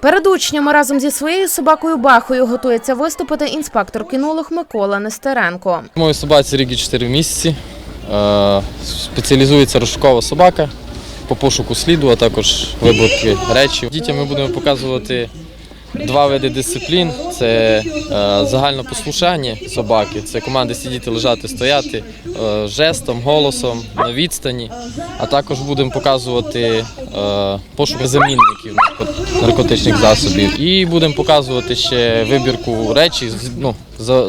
Перед учнями разом зі своєю собакою Бахою готується виступити інспектор-кінолог Микола Нестеренко. Моїй собаці рік і 4 місяці. Е, Спеціалізується розшукова собака по пошуку сліду, а також виборки речі. Дітям ми будемо показувати два види дисциплін: це е, загальне послушання собаки, це команди сидіти, лежати, стояти е, жестом, голосом на відстані. А також будемо показувати е, пошук замінників наркотичних засобів. І будемо показувати ще вибірку речі, ну,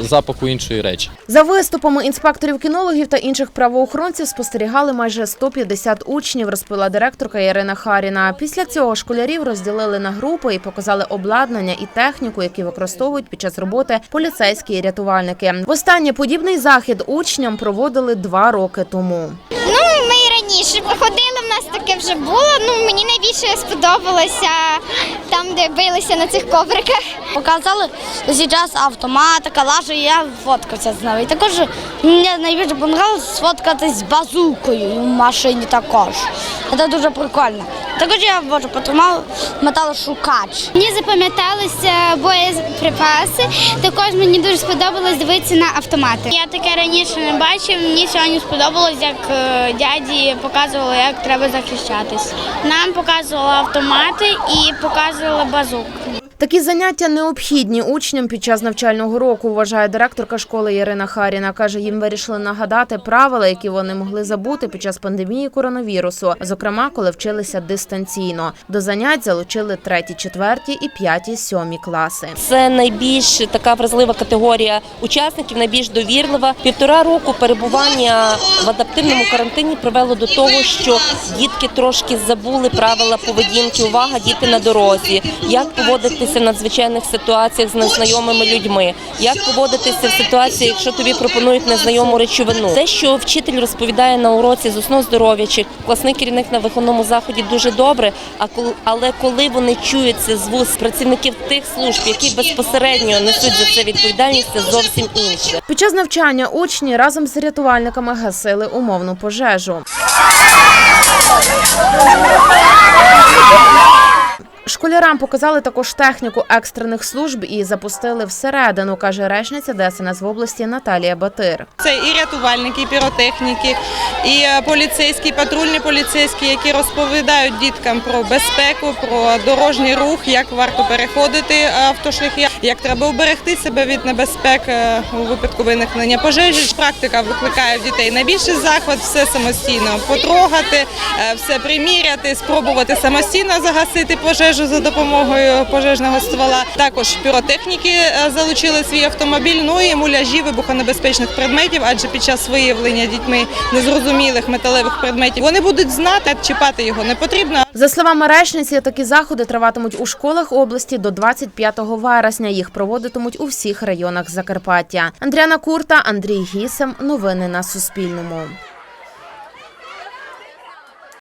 запаху іншої речі. За виступами інспекторів-кінологів та інших правоохоронців спостерігали майже 150 учнів, розповіла директорка Ірина Харіна. Після цього школярів розділили на групи і показали обладнання і техніку, які використовують під час роботи поліцейські і рятувальники. Востаннє подібний захід учням проводили два роки тому. Ну, ми раніше ходили, в нас таке вже було. Ну, мені найбільше сподобалося там, де билися на цих ковриках. Показали зараз автомат, калажу, і я фоткався з ними. І також мені найбільше понравилось сфоткатись з базукою в машині також. Це дуже прикольно. Також я боже, потримав металошукач. Мені запам'яталися боєприпаси. Також мені дуже сподобалось дивитися на автомати. Я таке раніше не бачив. Мені сьогодні сподобалось, як е, дяді показували, як треба захищатись. Нам показували автомати і показували базук. Такі заняття необхідні учням під час навчального року, вважає директорка школи Ірина Харіна. Каже, їм вирішили нагадати правила, які вони могли забути під час пандемії коронавірусу, зокрема, коли вчилися дистанційно. До занять залучили треті, четверті і п'яті, сьомі класи. Це найбільш така вразлива категорія учасників, найбільш довірлива. Півтора року перебування в адаптивному карантині привело до того, що дітки трошки забули правила поведінки. Увага, діти на дорозі, як поводитися в надзвичайних ситуаціях з незнайомими людьми, як поводитися в ситуації, якщо тобі пропонують незнайому речовину. Те, що вчитель розповідає на уроці з основ здоров'я чи класний керівник на виховному заході, дуже добре. А але коли вони чують це з вуст працівників тих служб, які безпосередньо несуть за це відповідальність, це зовсім інше. Під час навчання учні разом з рятувальниками гасили умовну пожежу. Школярам показали також техніку екстрених служб і запустили всередину, каже речниця ДСНС в області Наталія Батир. Це і рятувальники, і піротехніки, і е, поліцейські, і патрульні поліцейські, які розповідають діткам про безпеку, про дорожній рух, як варто переходити автошляхи, як треба уберегти себе від небезпек е, у випадку виникнення пожежі. Практика викликає в дітей найбільший захват, все самостійно потрогати, е, все приміряти, спробувати самостійно загасити пожежу за допомогою пожежного ствола. Також піротехніки е, залучили свій автомобіль, ну і муляжі вибухонебезпечних предметів, адже під час виявлення дітьми незрозумілих металевих предметів вони будуть знати, чіпати його не потрібно. За словами речниці, такі заходи триватимуть у школах області до 25 вересня. Їх проводитимуть у всіх районах Закарпаття. Андріана Курта, Андрій Гісем. Новини на Суспільному.